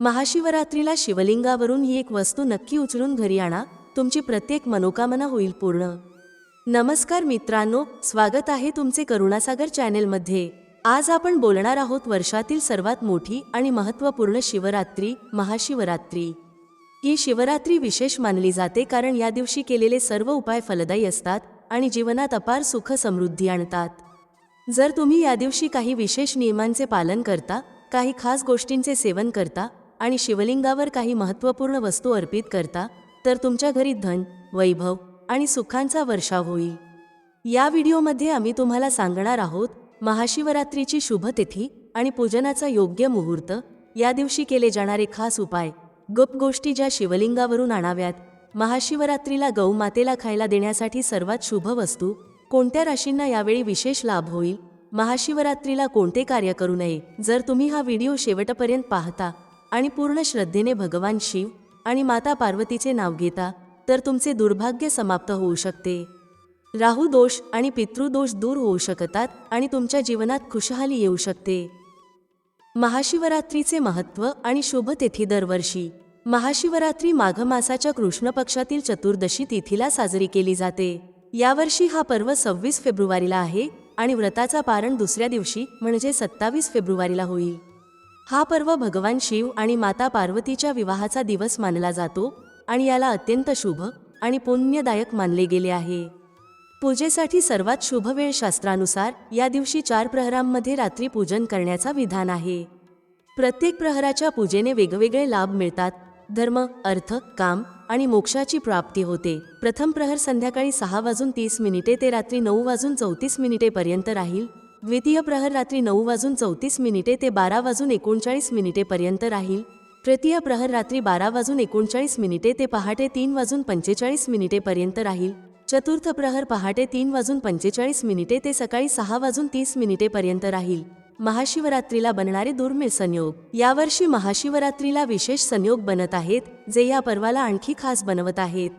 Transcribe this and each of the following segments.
महाशिवरात्रीला शिवलिंगावरून ही एक वस्तू नक्की उचलून घरी आणा तुमची प्रत्येक मनोकामना होईल पूर्ण. नमस्कार मित्रांनो स्वागत आहे तुमचे करुणासागर चॅनेलमध्ये. आज आपण बोलणार आहोत वर्षातील सर्वात मोठी आणि महत्त्वपूर्ण शिवरात्री महाशिवरात्री. ही शिवरात्री विशेष मानली जाते कारण या दिवशी केलेले सर्व उपाय फलदायी असतात आणि जीवनात अपार सुख समृद्धी आणतात. जर तुम्ही या दिवशी काही विशेष नियमांचे पालन करता काही खास गोष्टींचे सेवन करता आणि शिवलिंगावर काही महत्त्वपूर्ण वस्तू अर्पित करता तर तुमच्या घरी धन वैभव आणि सुखांचा वर्षाव होईल. या व्हिडिओमध्ये आम्ही तुम्हाला सांगणार आहोत महाशिवरात्रीची शुभ तिथी आणि पूजनाचा योग्य मुहूर्त या दिवशी केले जाणारे खास उपाय गुप्त गोष्टी ज्या शिवलिंगावरून आणाव्यात महाशिवरात्रीला गौमातेला खायला देण्यासाठी सर्वात शुभ वस्तू कोणत्या राशींना यावेळी विशेष लाभ होईल महाशिवरात्रीला कोणते कार्य करू नये जर तुम्ही हा व्हिडिओ शेवटपर्यंत पाहता आणि पूर्ण श्रद्धेने भगवान शिव आणि माता पार्वतीचे नाव घेता तर तुमचे दुर्भाग्य समाप्त होऊ शकते. राहू दोष आणि पितृदोष दूर होऊ शकतात आणि तुमच्या जीवनात खुशहाली येऊ शकते. महाशिवरात्रीचे महत्त्व आणि शुभ तिथी दरवर्षी महाशिवरात्री माघ मासाच्या कृष्ण पक्षातील चतुर्दशी तिथीला साजरी केली जाते. यावर्षी हा पर्व सव्वीस फेब्रुवारीला आहे आणि व्रताचा पारण दुसऱ्या दिवशी म्हणजे सत्तावीस फेब्रुवारीला होईल. हा पर्व भगवान शिव आणि माता पार्वतीच्या विवाहाचा दिवस मानला जातो आणि याला अत्यंत शुभ आणि पुण्यदायक मानले गेले आहे. पूजेसाठी सर्वात शुभ वेळ शास्त्रानुसार या दिवशी चार प्रहरांमध्ये रात्री पूजन करण्याचा विधान आहे. प्रत्येक प्रहराच्या पूजेने वेगवेगळे लाभ मिळतात. धर्म अर्थ काम आणि मोक्षाची प्राप्ती होते. प्रथम प्रहर संध्याकाळी सहा वाजून तीस मिनिटे ते रात्री नऊ वाजून चौतीस मिनिटेपर्यंत राहील. द्वितीय प्रहर रात्री नऊ वाजून चौतीस मिनिटे ते बारा वाजून एकोणचाळीस मिनिटेपर्यंत राहील. तृतीय प्रहर रात्री बारा वाजून एकोणचाळीस मिनिटे ते पहाटे तीन वाजून पंचेचाळीस मिनिटेपर्यंत राहील. चतुर्थ प्रहर पहाटे तीन वाजून पंचेचाळीस मिनिटे ते सकाळी सहा वाजून तीस मिनिटेपर्यंत राहील. महाशिवरात्रीला बनणारे दुर्मिळ संयोग. यावर्षी महाशिवरात्रीला विशेष संयोग बनत आहेत जे या पर्वाला आणखी खास बनवत आहेत.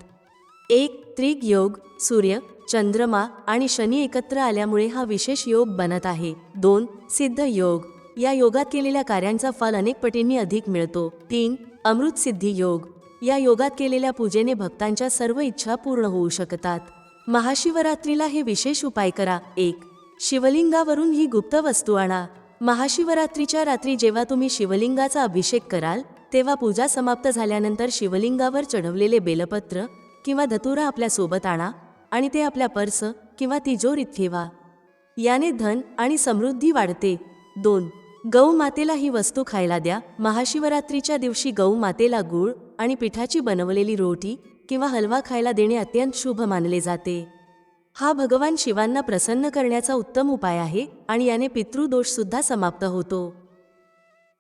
एक त्रिग योग सूर्य चंद्रमा आणि शनी एकत्र आल्यामुळे हा विशेष योग बनत आहे. दोन सिद्ध योग. या योगात केलेल्या कार्यांचा फल अनेक पटींनी अधिक मिळतो. तीन अमृत सिद्धी योग. या योगात केलेल्या पूजेने भक्तांच्या सर्व इच्छा पूर्ण होऊ शकतात. महाशिवरात्रीला हे विशेष उपाय करा. एक शिवलिंगावरून ही गुप्त वस्तू आणा. महाशिवरात्रीच्या रात्री जेव्हा तुम्ही शिवलिंगाचा अभिषेक कराल तेव्हा पूजा समाप्त झाल्यानंतर शिवलिंगावर चढवलेले बेलपत्र किंवा धतुरा आपल्यासोबत आणा. आणि ते आपल्या पर्स किंवा तिजोरीत ठेवा. याने धन आणि समृद्धी वाढते. दोन गौ मातेला ही वस्तू खायला द्या. महाशिवरात्रीच्या दिवशी गौ मातेला गूळ आणि पिठाची बनवलेली रोटी किंवा हलवा खायला देणे अत्यंत शुभ मानले जाते. हा भगवान शिवांना प्रसन्न करण्याचा उत्तम उपाय आहे आणि याने पितृदोषसुद्धा समाप्त होतो.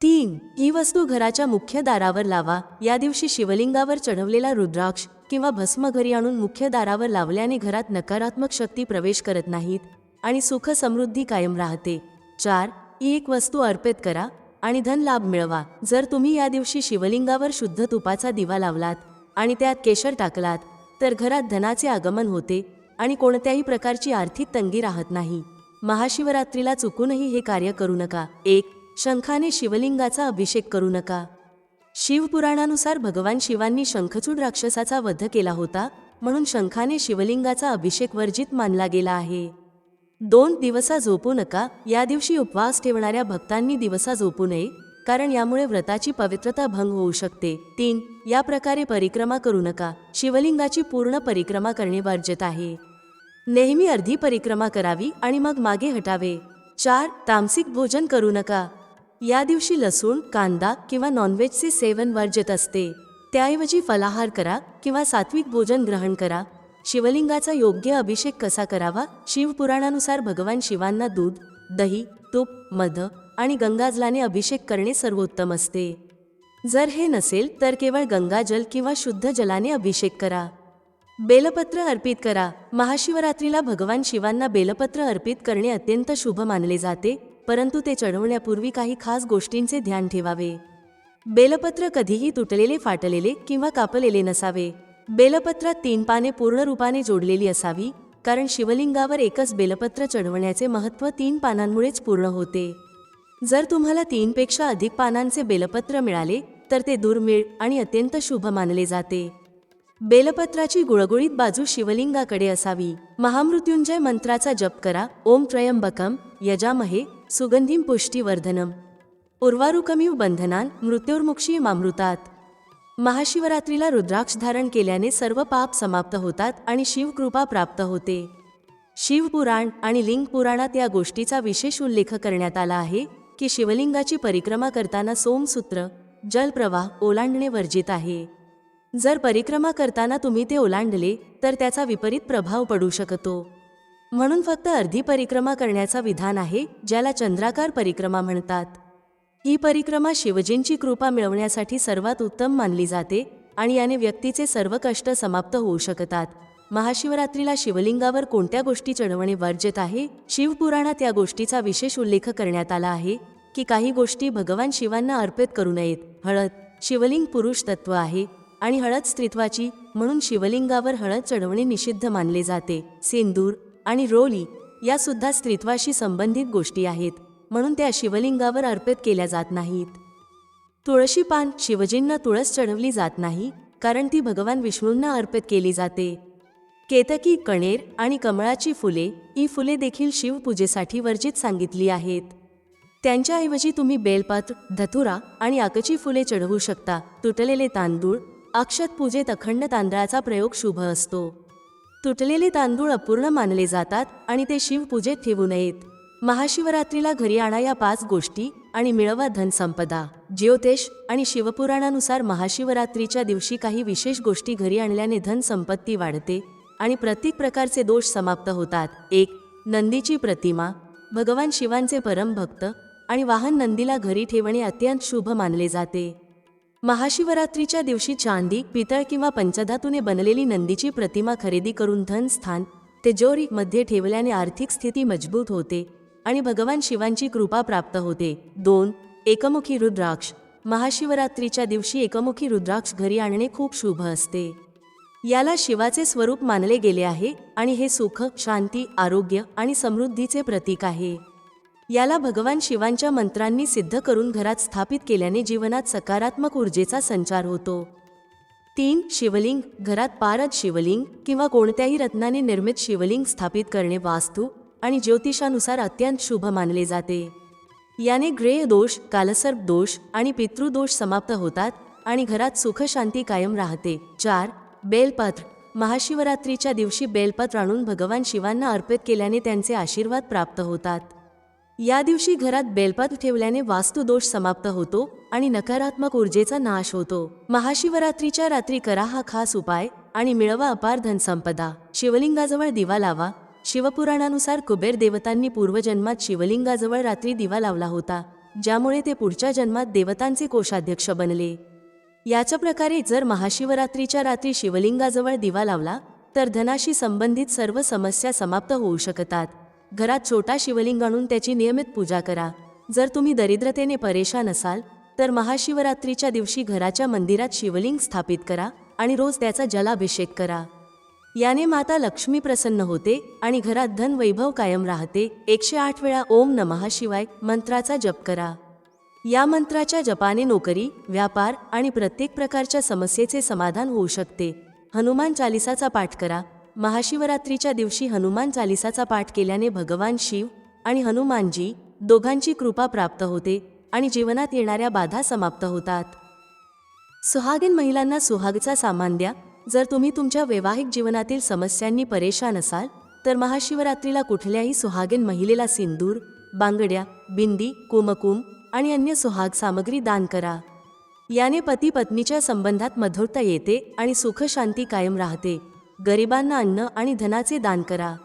तीन ही वस्तू घराच्या मुख्य दारावर लावा. या दिवशी शिवलिंगावर चढवलेला रुद्राक्ष किंवा भस्म घरी आणून मुख्य दारावर लावल्याने घरात नकारात्मक शक्ती प्रवेश करत नाहीत आणि सुख समृद्धी कायम राहते. चार ही एक वस्तू अर्पित करा आणि धन लाभ मिळवा. जर तुम्ही या दिवशी शिवलिंगावर शुद्ध तुपाचा दिवा लावलात आणि त्यात केशर टाकलात तर घरात धनाचे आगमन होते आणि कोणत्याही प्रकारची आर्थिक तंगी राहत नाही. महाशिवरात्रीला चुकूनही हे कार्य करू नका. एक शंखाने शिवलिंगाचा अभिषेक करू नका. शिवपुराणानुसार भगवान शिवांनी शंखचूड राक्षसाचा वध केला होता म्हणून शंखाने शिवलिंगाचा अभिषेक वर्जित मानला गेला आहे. दोन दिवसा झोपू नका या दिवशी उपवास ठेवणाऱ्या भक्तांनी दिवसा झोपू नये कारण यामुळे व्रताची पवित्रता भंग होऊ शकते. तीन या प्रकारे परिक्रमा करू नका शिवलिंगाची पूर्ण परिक्रमा करणे वर्जित आहे. नेहमी अर्धी परिक्रमा करावी आणि मग मागे हटावे. चार तामसिक भोजन करू नका या दिवशी लसूण कांदा किंवा नॉनव्हेजचे सेवन वर्जित असते. त्याऐवजी फलाहार करा किंवा सात्विक भोजन ग्रहण करा. शिवलिंगाचा योग्य अभिषेक कसा करावा? शिवपुराणानुसार भगवान शिवांना दूध दही तूप मध आणि गंगाजलाने अभिषेक करणे सर्वोत्तम असते. जर हे नसेल तर केवळ गंगाजल किंवा शुद्ध जलाने अभिषेक करा. बेलपत्र अर्पित करा. महाशिवरात्रीला भगवान शिवांना बेलपत्र अर्पित करणे अत्यंत शुभ मानले जाते. परंतु ते चढवण्यापूर्वी काही खास गोष्टींचे ध्यान ठेवावे. बेलपत्र कधीही तुटलेले फाटलेले किंवा कापलेले नसावे. बेलपत्रात तीन पाने पूर्ण रूपाने जोडलेली असावी कारण शिवलिंगावर एकच बेलपत्र चढवण्याचे महत्त्व तीन पानांमुळेच पूर्ण होते. जर तुम्हाला तीनपेक्षा अधिक पानांचे बेलपत्र मिळाले तर ते दुर्मिळ आणि अत्यंत शुभ मानले जाते. बेलपत्राची गुळगुळीत बाजू शिवलिंगाकडे असावी. महामृत्युंजय मंत्राचा जप करा. ओम त्रयंबकम. यजामहे. सुगंधीम पुष्टीवर्धनम। उर्वारुकमिव बंधनान मृत्युर्मुक्षी मामृतात। महाशिवरात्रीला रुद्राक्ष धारण केल्याने सर्व पाप समाप्त होतात आणि शिवकृपा प्राप्त होते। शिवपुराण आणि लिंग पुराणात या गोष्टीचा विशेष उल्लेख करण्यात आला आहे की शिवलिंगाची परिक्रमा करताना सोमसूत्र जलप्रवाह ओलांडणे वर्जित आहे। जर परिक्रमा करताना तुम्ही ते ओलांडले तर त्याचा विपरीत प्रभाव पडू शकतो। म्हणून फक्त अर्धी परिक्रमा करण्याचा विधान आहे ज्याला चंद्राकार परिक्रमा म्हणतात. ही परिक्रमा शिवजींची कृपा मिळवण्यासाठी सर्वात उत्तम मानली जाते आणि याने व्यक्तीचे सर्व कष्ट समाप्त होऊ शकतात. महाशिवरात्रीला शिवलिंगावर कोणत्या गोष्टी चढवणे वर्जित आहे? शिवपुराणात या गोष्टीचा विशेष उल्लेख करण्यात आला आहे की काही गोष्टी भगवान शिवांना अर्पित करू नयेत. हळद शिवलिंग पुरुष तत्व आहे आणि हळद स्त्रीत्वाची म्हणून शिवलिंगावर हळद चढवणे निषिद्ध मानले जाते. सिंदूर आणि रोली यासुद्धा स्त्रीत्वाशी संबंधित गोष्टी आहेत म्हणून त्या शिवलिंगावर अर्पित केल्या जात नाहीत. तुळशी पान शिवजींना तुळस चढवली जात नाही कारण ती भगवान विष्णूंना अर्पित केली जाते. केतकी कणेर आणि कमळाची फुले ही फुले देखील शिवपूजेसाठी वर्जित सांगितली आहेत. त्यांच्याऐवजी तुम्ही बेलपात धतुरा आणि आकची फुले चढवू शकता. तुटलेले तांदूळ अक्षत पूजेत अखंड तांदळाचा प्रयोग शुभ असतो. तुटलेले तांदूळ अपूर्ण मानले जातात आणि ते शिवपूजेत ठेवू नयेत. महाशिवरात्रीला घरी आणा या पाच गोष्टी आणि मिळवा धनसंपदा. ज्योतिष आणि शिवपुराणानुसार महाशिवरात्रीच्या दिवशी काही विशेष गोष्टी घरी आणल्याने धनसंपत्ती वाढते आणि प्रत्येक प्रकारचे दोष समाप्त होतात. एक नंदीची प्रतिमा. भगवान शिवांचे परमभक्त आणि वाहन नंदीला घरी ठेवणे अत्यंत शुभ मानले जाते. महाशिवरात्रीच्या दिवशी चांदी पितळ किंवा पंचधातूने बनलेली नंदीची प्रतिमा खरेदी करून धन स्थान तिजोरी मध्ये ठेवल्याने आर्थिक स्थिती मजबूत होते आणि भगवान शिवांची कृपा प्राप्त होते. दोन एकमुखी रुद्राक्ष. महाशिवरात्रीच्या दिवशी एकमुखी रुद्राक्ष घरी आणणे खूप शुभ असते. याला शिवाचे स्वरूप मानले गेले आहे आणि हे सुख शांती आरोग्य आणि समृद्धीचे प्रतीक आहे. याला भगवान शिवांच्या मंत्रांनी सिद्ध करून घरात स्थापित केल्याने जीवनात सकारात्मक ऊर्जेचा संचार होतो. तीन शिवलिंग घरात पारद शिवलिंग किंवा कोणत्याही रत्नाने निर्मित शिवलिंग स्थापित करणे वास्तू आणि ज्योतिषानुसार अत्यंत शुभ मानले जाते. याने ग्रेह दोष कालसर्प दोष आणि पितृदोष समाप्त होतात आणि घरात सुखशांती कायम राहते. चार बेलपत्र. महाशिवरात्रीच्या दिवशी बेलपत्र आणून भगवान शिवांना अर्पित केल्याने त्यांचे आशीर्वाद प्राप्त होतात. या दिवशी घरात बेलपात ठेवल्याने वास्तुदोष समाप्त होतो आणि नकारात्मक ऊर्जेचा नाश होतो. महाशिवरात्रीच्या रात्री करा हा खास उपाय आणि मिळवा अपार धनसंपदा. शिवलिंगाजवळ दिवा लावा. शिवपुराणानुसार कुबेर देवतांनी पूर्वजन्मात शिवलिंगाजवळ रात्री दिवा लावला होता ज्यामुळे ते पुढच्या जन्मात देवतांचे कोषाध्यक्ष बनले. याच्या प्रकारे जर महाशिवरात्रीच्या रात्री शिवलिंगाजवळ दिवा लावला तर धनाशी संबंधित सर्व समस्या समाप्त होऊ शकतात. घरात छोटा शिवलिंग आणून त्याची नियमित पूजा करा. जर तुम्ही दरिद्रतेने परेशान असाल तर महाशिवरात्रीच्या दिवशी घराच्या मंदिरात शिवलिंग स्थापित करा आणि रोज त्याचा जलाभिषेक करा. याने माता लक्ष्मी प्रसन्न होते आणि घरात धन वैभव कायम राहते. एकशे आठ वेळा ओम नमः शिवाय मंत्राचा जप करा. या मंत्राच्या जपाने नोकरी व्यापार आणि प्रत्येक प्रकारच्या समस्येचे समाधान होऊ शकते. हनुमान चालिसाचा पाठ करा. महाशिवरात्रीच्या दिवशी हनुमान चालिसाचा पाठ केल्याने भगवान शिव आणि हनुमानजी दोघांची कृपा प्राप्त होते आणि जीवनात येणाऱ्या बाधा समाप्त होतात. सुहागीन महिलांना सुहागचा सामान द्या. जर तुम्ही तुमच्या वैवाहिक जीवनातील समस्यांनी परेशान असाल तर महाशिवरात्रीला कुठल्याही सुहागीन महिलेला सिंदूर बांगड्या बिंदी कुमकुम आणि अन्य सुहाग सामग्री दान करा. याने पती पत्नीच्या संबंधात मधुरता येते आणि सुखशांती कायम राहते. गरिबांना अन्न आणि धनाचे दान करा.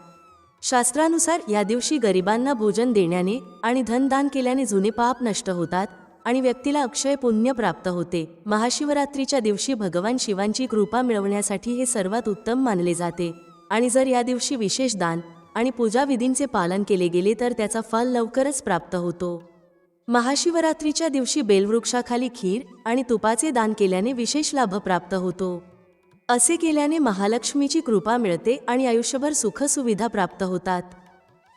शास्त्रानुसार या दिवशी गरिबांना भोजन देण्याने आणि धनदान केल्याने जुने पाप नष्ट होतात आणि व्यक्तीला अक्षय पुण्य प्राप्त होते. महाशिवरात्रीच्या दिवशी भगवान शिवांची कृपा मिळवण्यासाठी हे सर्वात उत्तम मानले जाते. आणि जर या दिवशी विशेष दान आणि पूजाविधींचे पालन केले गेले तर त्याचा फल लवकरच प्राप्त होतो. महाशिवरात्रीच्या दिवशी बेलवृक्षाखाली खीर आणि तुपाचे दान केल्याने विशेष लाभ प्राप्त होतो. असे केल्याने महालक्ष्मीची कृपा मिळते आणि आयुष्यभर सुखसुविधा प्राप्त होतात.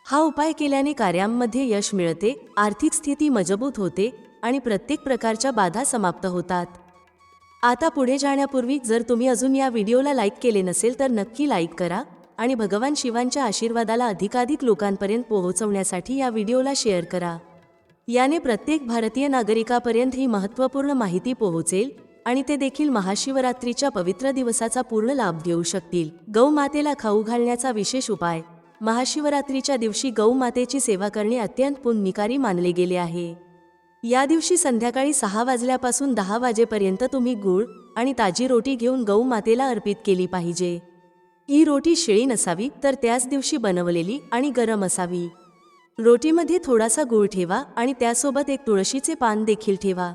हा उपाय केल्याने कार्यांमध्ये यश मिळते आर्थिक स्थिती मजबूत होते आणि प्रत्येक प्रकारच्या बाधा समाप्त होतात. आता पुढे जाण्यापूर्वी जर तुम्ही अजून या व्हिडिओला लाईक केले नसेल तर नक्की लाईक करा आणि भगवान शिवांच्या आशीर्वादाला अधिकाधिक लोकांपर्यंत पोहोचवण्यासाठी या व्हिडिओला शेअर करा. याने प्रत्येक भारतीय नागरिकापर्यंत ही महत्त्वपूर्ण माहिती पोहोचेल आणि ते देखील महाशिवरात्रीच्या पवित्र दिवसाचा पूर्ण लाभ घेऊ शकतील. गौमातेला खाऊ घालण्याचा विशेष उपाय. महाशिवरात्रीच्या दिवशी गौमातेची सेवा करणे अत्यंत पुण्यकारी मानले गेले आहे. या दिवशी संध्याकाळी सहा वाजल्यापासून दहा वाजेपर्यंत तुम्ही गूळ आणि ताजी रोटी घेऊन गौमातेला अर्पित केली पाहिजे. ही रोटी शिळी नसावी तर त्याच दिवशी बनवलेली आणि गरम असावी. रोटीमध्ये थोडासा गूळ ठेवा आणि त्यासोबत एक तुळशीचे पान देखील ठेवा.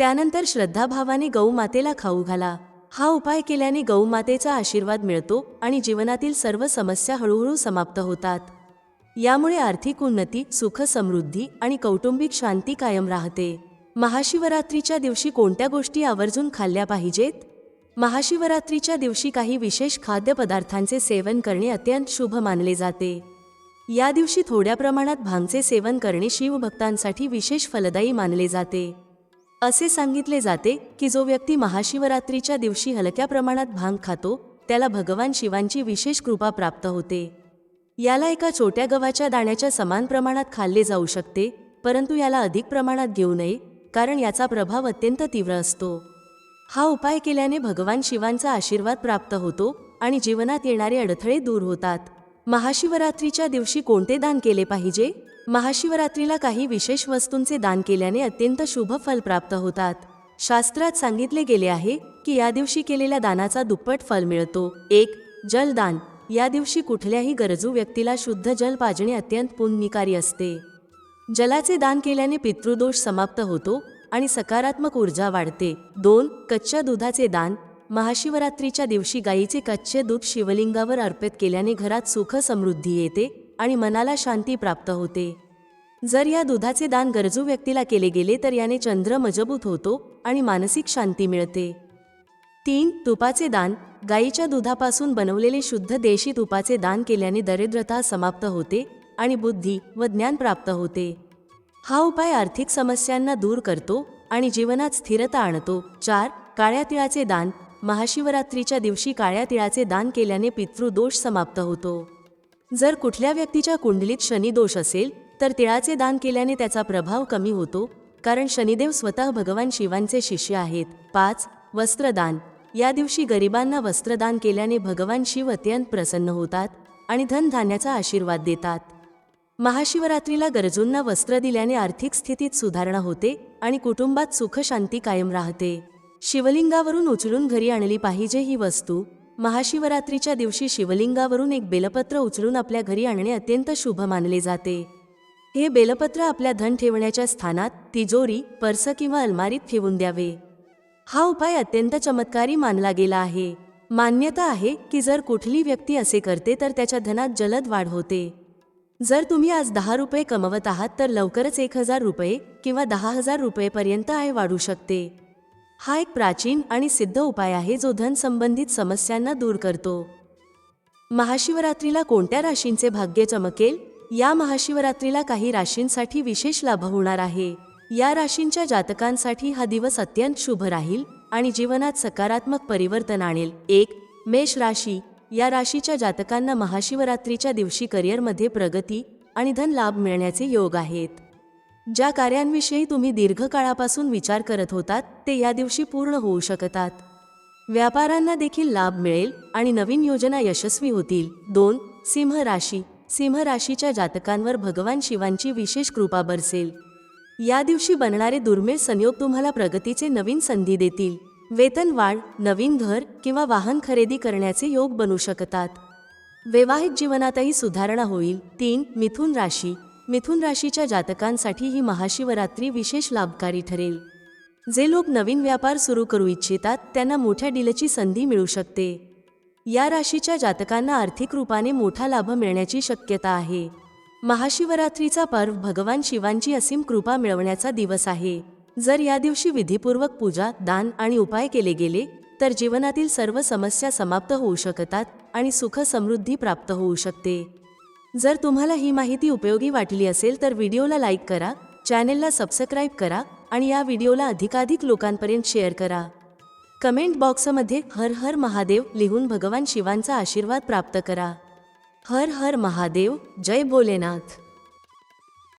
त्यानंतर श्रद्धाभावाने गौमातेला खाऊ घाला. हा उपाय केल्याने गौमातेचा आशीर्वाद मिळतो आणि जीवनातील सर्व समस्या हळूहळू समाप्त होतात. यामुळे आर्थिक उन्नती सुख समृद्धी आणि कौटुंबिक शांती कायम राहते. महाशिवरात्रीच्या दिवशी कोणत्या गोष्टी आवर्जून खाल्ल्या पाहिजेत? महाशिवरात्रीच्या दिवशी काही विशेष खाद्यपदार्थांचे सेवन करणे अत्यंत शुभ मानले जाते. या दिवशी थोड्या प्रमाणात भांगचे सेवन करणे शिवभक्तांसाठी विशेष फलदायी मानले जाते. असे सांगितले जाते की जो व्यक्ती महाशिवरात्रीच्या दिवशी हलक्या प्रमाणात भांग खातो त्याला भगवान शिवांची विशेष कृपा प्राप्त होते. याला एका छोट्या गव्हाच्या दाण्याच्या समान प्रमाणात खाल्ले जाऊ शकते परंतु याला अधिक प्रमाणात घेऊ नये कारण याचा प्रभाव अत्यंत तीव्र असतो. हा उपाय केल्याने भगवान शिवांचा आशीर्वाद प्राप्त होतो आणि जीवनात येणारे अडथळे दूर होतात. महाशिवरात्रीच्या दिवशी कोणते दान केले पाहिजे? महाशिवरात्रीला काही विशेष वस्तूंचे दान केल्याने अत्यंत शुभ फल प्राप्त होतात. शास्त्रात सांगितले गेले आहे की या दिवशी केलेल्या दानाचा दुप्पट फल मिळतो. एक जलदान. या दिवशी कुठल्याही गरजू व्यक्तीला शुद्ध जल पाजणे अत्यंत पुण्यकारी असते. जलाचे दान केल्याने पितृदोष समाप्त होतो आणि सकारात्मक ऊर्जा वाढते. दोन कच्च्या दुधाचे दान. महाशिवरात्रीच्या दिवशी गायीचे कच्चे दूध शिवलिंगावर अर्पित केल्याने घरात सुख समृद्धी येते. आणि मनाला शांती प्राप्त होते. जर या दुधाचे दान गरजू व्यक्तीला केले गेले तर याने चंद्र मजबूत होतो आणि मानसिक शांती मिळते. तीन तुपाचे दान. गाईच्या दुधापासून बनवलेले शुद्ध देशी तुपाचे दान केल्याने दरिद्रता समाप्त होते आणि बुद्धी व ज्ञान प्राप्त होते. हा उपाय आर्थिक समस्यांना दूर करतो आणि जीवनात स्थिरता आणतो. चार काळ्या तिळाचे दान. महाशिवरात्रीच्या दिवशी काळ्या तिळाचे दान केल्याने पितृदोष समाप्त होतो. जर कुठल्या व्यक्तीच्या कुंडलीत शनिदोष असेल तर तिळाचे दान केल्याने त्याचा प्रभाव कमी होतो कारण शनिदेव स्वतः भगवान शिवांचे शिष्य आहेत. पाच वस्त्रदान. या दिवशी गरिबांना वस्त्रदान केल्याने भगवान शिव अत्यंत प्रसन्न होतात आणि धनधान्याचा आशीर्वाद देतात. महाशिवरात्रीला गरजूंना वस्त्र दिल्याने आर्थिक स्थितीत सुधारणा होते आणि कुटुंबात सुखशांती कायम राहते. शिवलिंगावरून उचलून घरी आणली पाहिजे ही वस्तू महाशिवरात्रीच्या दिवशी शिवलिंगावरून एक बेलपत्र उचलून आपल्या घरी आणणे अत्यंत शुभ मानले जाते. हे बेलपत्र आपल्या धन ठेवण्याच्या स्थानात तिजोरी पर्स किंवा अलमारीत ठेवून द्यावे. हा उपाय अत्यंत चमत्कारी मानला गेला आहे. मान्यता आहे की जर कुठली व्यक्ती असे करते तर त्याच्या धनात जलद वाढ होते. जर तुम्ही आज दहा रुपये कमवत आहात तर लवकरच एक हजार रुपये किंवा दहा हजार रुपयेपर्यंत आय वाढू शकते. हा एक प्राचीन आणि सिद्ध उपाय आहे जो धन संबंधित समस्यांना दूर करतो. महाशिवरात्रीला कोणत्या राशींचे भाग्य चमकेल? या महाशिवरात्रीला काही राशींसाठी विशेष लाभ होणार आहे. या राशींच्या जातकांसाठी हा दिवस अत्यंत शुभ राहील आणि जीवनात सकारात्मक परिवर्तन आणेल. एक मेष राशी. या राशीच्या जातकांना महाशिवरात्रीच्या दिवशी करिअरमध्ये प्रगती आणि धन लाभ मिळण्याचे योग आहेत. ज्या कार्यांविषयी तुम्ही दीर्घकाळापासून विचार करत होतात ते या दिवशी पूर्ण होऊ शकतात. व्यापाऱ्यांना देखील लाभ मिळेल आणि नवीन योजना यशस्वी होतील. दोन सिंह राशी. सिंह राशीच्या जातकांवर भगवान शिवांची विशेष कृपा बरसेल. या दिवशी बनणारे दुर्मिळ संयोग तुम्हाला प्रगतीचे नवीन संधी देतील. वेतन वाढ नवीन घर किंवा वाहन खरेदी करण्याचे योग बनू शकतात. वैवाहिक जीवनातही सुधारणा होईल. तीन मिथुन राशी. मिथुन राशीच्या जातकांसाठी ही महाशिवरात्री विशेष लाभकारी ठरेल. जे लोक नवीन व्यापार सुरू करू इच्छितात त्यांना मोठ्या डीलची संधी मिळू शकते. या राशीच्या जातकांना आर्थिक रूपाने मोठा लाभ मिळण्याची शक्यता आहे. महाशिवरात्रीचा पर्व भगवान शिवांची असीम कृपा मिळवण्याचा दिवस आहे. जर या दिवशी विधीपूर्वक पूजा दान आणि उपाय केले गेले तर जीवनातील सर्व समस्या समाप्त होऊ शकतात आणि सुख समृद्धी प्राप्त होऊ शकते. जर तुम्हाला ही माहिती उपयोगी वाटली असेल तर व्हिडिओला लाईक करा चॅनेलला सबस्क्राईब करा आणि या व्हिडिओला अधिकाधिक लोकांपर्यंत शेअर करा. कमेंट बॉक्समध्ये हर हर महादेव लिहून भगवान शिवांचा आशीर्वाद प्राप्त करा. हर हर महादेव जय भोलेनाथ.